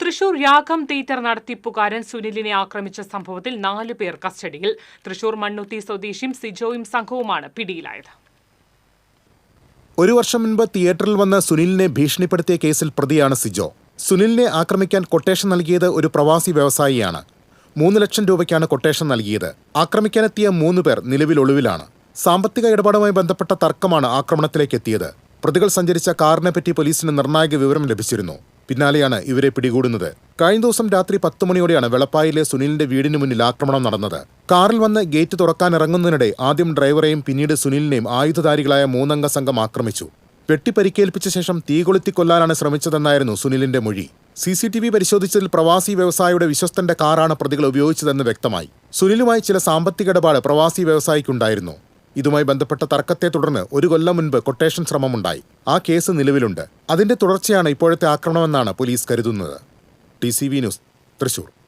തൃശൂർ യാഗം തിയേറ്റർ നടത്തിപ്പുകാരൻ സുനിലിനെ ആക്രമിച്ച സംഭവത്തിൽ നാല് പേർ കസ്റ്റഡിയിൽ. തൃശൂർ മണ്ണുത്തി സ്വദേശിയും സിജോയും സംഘവുമാണ് പിടിയിലായത്. ഒരു വർഷം മുൻപ് തിയേറ്ററിൽ വന്ന് സുനിലിനെ ഭീഷണിപ്പെടുത്തിയ കേസിൽ പ്രതിയാണ് സിജോ. സുനിലിനെ ആക്രമിക്കാൻ കൊട്ടേഷൻ നൽകിയത് ഒരു പ്രവാസി വ്യവസായിയാണ്. മൂന്ന് ലക്ഷം രൂപയ്ക്കാണ് കൊട്ടേഷൻ നൽകിയത്. ആക്രമിക്കാനെത്തിയ മൂന്ന് പേർ നിലവിൽ ഒളിവിലാണ്. സാമ്പത്തിക ഇടപാടുമായി ബന്ധപ്പെട്ട തർക്കമാണ് ആക്രമണത്തിലേക്ക് എത്തിയത്. പ്രതികൾ സഞ്ചരിച്ച കാറിനെപ്പറ്റി പോലീസിന് നിർണായക വിവരം ലഭിച്ചിരുന്നു. പിന്നാലെയാണ് ഇവരെ പിടികൂടുന്നത്. കഴിഞ്ഞ ദിവസം രാത്രി പത്ത് മണിയോടെയാണ് വെളപ്പായിലെ സുനിലിന്റെ വീടിന് മുന്നിൽ ആക്രമണം നടന്നത്. കാറിൽ വന്ന് ഗേറ്റ് തുറക്കാൻ ഇറങ്ങുന്നതിനിടെ ആദ്യം ഡ്രൈവറെയും പിന്നീട് സുനിലിനെയും ആയുധധാരികളായ മൂന്നംഗ സംഘം ആക്രമിച്ചു. വെട്ടിപ്പരിക്കേൽപ്പിച്ച ശേഷം തീ കൊളുത്തി കൊല്ലാനാണ് ശ്രമിച്ചതെന്നായിരുന്നു സുനിലിന്റെ മൊഴി. സി സി ടി വി പരിശോധിച്ചതിൽ പ്രവാസി വ്യവസായിയുടെ വിശ്വസ്തന്റെ കാറാണ് പ്രതികൾ ഉപയോഗിച്ചതെന്ന് വ്യക്തമായി. സുനിലുമായി ചില സാമ്പത്തിക ഇടപാട് പ്രവാസി വ്യവസായിക്കുണ്ടായിരുന്നു. ഇതുമായി ബന്ധപ്പെട്ട തർക്കത്തെ തുടർന്ന് ഒരു കൊല്ലം മുൻപ് കൊട്ടേഷൻ ശ്രമമുണ്ടായി. ആ കേസ് നിലവിലുണ്ട്. അതിന്റെ തുടർച്ചയാണ് ഇപ്പോഴത്തെ ആക്രമണമെന്നാണ് പോലീസ് കരുതുന്നത്. T news Thrissur.